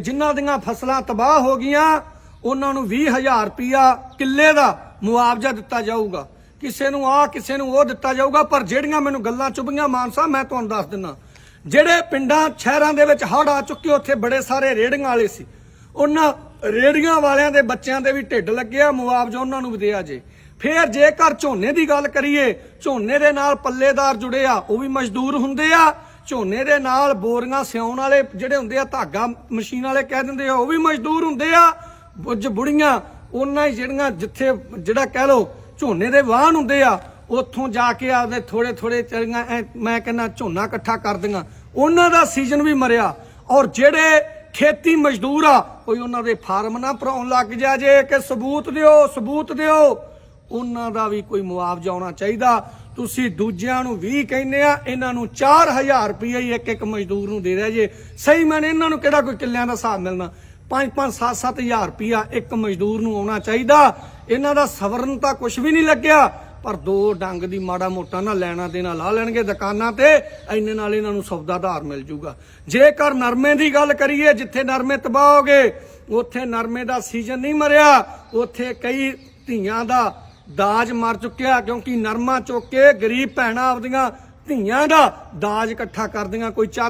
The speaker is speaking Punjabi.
ਜਿਨ੍ਹਾਂ ਦੀਆਂ ਫਸਲਾਂ ਤਬਾਹ ਹੋ ਗਈਆਂ, ਉਹਨਾਂ ਨੂੰ 20000 ਰੁਪਇਆ ਕਿੱਲੇ ਦਾ ਮੁਆਵਜ਼ਾ ਦਿੱਤਾ ਜਾਊਗਾ। ਕਿਸੇ ਨੂੰ ਆ ਕਿਸੇ ਨੂੰ ਉਹ ਦਿੱਤਾ ਜਾਊਗਾ, ਪਰ ਜਿਹੜੀਆਂ ਮੈਨੂੰ ਗੱਲਾਂ ਚੁਭੀਆਂ ਮਾਨਸਾ, ਮੈਂ ਤੁਹਾਨੂੰ ਦੱਸ ਦਿੰਦਾ। ਜਿਹੜੇ ਪਿੰਡਾਂ, ਸ਼ਹਿਰਾਂ ਦੇ ਵਿੱਚ ਹੜ੍ਹ ਆ ਚੁੱਕੇ, ਉੱਥੇ ਬੜੇ ਸਾਰੇ ਰੇੜੀਆਂ ਵਾਲੇ ਸੀ। ਉਹਨਾਂ ਰੇੜੀਆਂ ਵਾਲਿਆਂ ਦੇ ਬੱਚਿਆਂ ਦੇ ਵੀ ਢਿੱਡ ਲੱਗਿਆ, ਮੁਆਵਜ਼ਾ ਉਹਨਾਂ ਨੂੰ ਵੀ ਦਿਆ ਜੇ। ਫੇਰ ਜੇਕਰ ਝੋਨੇ ਦੀ ਗੱਲ ਕਰੀਏ, ਝੋਨੇ ਦੇ ਨਾਲ ਪੱਲੇਦਾਰ ਜੁੜੇ ਆ, ਉਹ ਵੀ ਮਜ਼ਦੂਰ ਹੁੰਦੇ ਆ। ਝੋਨੇ ਦੇ ਨਾਲ ਬੋਰੀਆਂ ਸਿਉਣ ਵਾਲੇ ਜਿਹੜੇ ਹੁੰਦੇ ਆ, ਧਾਗਾ ਮਸ਼ੀਨ ਵਾਲੇ ਕਹਿ ਦਿੰਦੇ ਆ, ਉਹ ਵੀ ਮਜ਼ਦੂਰ ਹੁੰਦੇ ਆ। ਬੁੱਝ ਬੁੜੀਆਂ, ਉਹਨਾਂ ਹੀ ਜਿਹੜੀਆਂ ਜਿੱਥੇ ਜਿਹੜਾ ਕਹਿ ਲੋ ਝੋਨੇ ਦੇ ਵਾਹਨ ਹੁੰਦੇ ਆ, ਉੱਥੋਂ ਜਾ ਕੇ ਆਪਦੇ ਥੋੜੇ ਥੋੜੇ ਚਰੀਆਂ ਮੈਂ ਕਹਿੰਦਾ ਝੋਨਾ ਇਕੱਠਾ ਕਰਦੀਆਂ ਉਹਨਾਂ ਦਾ ਸੀਜ਼ਨ ਵੀ ਮਰਿਆ। ਔਰ ਜਿਹੜੇ ਖੇਤੀ ਮਜ਼ਦੂਰ ਆ, ਕੋਈ ਉਹਨਾਂ ਦੇ ਫਾਰਮ ਨਾ ਭਰਾਉਣ ਲੱਗ ਜਾ ਜੇ, ਕਿ ਸਬੂਤ ਦਿਓ ਸਬੂਤ ਦਿਓ। ਉਹਨਾਂ ਦਾ ਵੀ ਕੋਈ ਮੁਆਵਜ਼ਾ ਆਉਣਾ ਚਾਹੀਦਾ। ਤੁਸੀਂ ਦੂਜਿਆਂ ਨੂੰ ਵੀ ਕਹਿੰਦੇ ਆ, ਇਹਨਾਂ ਨੂੰ 4000 ਰੁਪਏ ਹੀ ਇੱਕ ਇੱਕ ਮਜ਼ਦੂਰ ਨੂੰ ਦੇ ਰਿਹਾ ਜੇ। ਸਹੀ ਮੈਨੇ ਇਹਨਾਂ ਨੂੰ ਕਿਹੜਾ ਕੋਈ ਕਿੱਲਿਆਂ ਦਾ ਹਿਸਾਬ ਮਿਲਣਾ? 5-5 7-7000 ਰੁਪਇਆ ਇੱਕ ਮਜ਼ਦੂਰ ਨੂੰ ਆਉਣਾ ਚਾਹੀਦਾ। ਇਹਨਾਂ ਦਾ ਸਵਰਨ ਤਾਂ ਕੁਝ ਵੀ ਨਹੀਂ ਲੱਗਿਆ। ਪਰ ਦੋ ਡੰਗ ਦੀ ਮਾੜਾ ਮੋਟਾ ਨਾ ਲੈਣਾ ਦੇਣਾ ਲਾ ਲੈਣਗੇ ਦੁਕਾਨਾਂ ਤੇ, ਇੰਨੇ ਨਾਲ ਇਹਨਾਂ ਨੂੰ ਸੌਦਾ ਧਾਰ ਮਿਲ ਜੂਗਾ। ਜੇਕਰ ਨਰਮੇ ਦੀ ਗੱਲ ਕਰੀਏ, ਜਿੱਥੇ ਨਰਮੇ ਤਬਾਹ ਹੋ ਗਏ, ਉੱਥੇ ਨਰਮੇ ਦਾ ਸੀਜ਼ਨ ਨਹੀਂ ਮਰਿਆ, ਉੱਥੇ ਕਈ ਧੀਆਂ ਦਾ ਦਾਜ ਮਰ ਚੁੱਕਿਆ ਕਿਉਂਕਿ ਨਰਮਾ ਚੁੱਕ ਕੇ ਗਰੀਬ ਭੈਣਾਂ ਆਪਦੀਆਂ ਧੀਆਂ ਦਾ ਦਾਜ ਇਕੱਠਾ ਕਰਦੀਆਂ, ਕੋਈ ਚਾਦਰ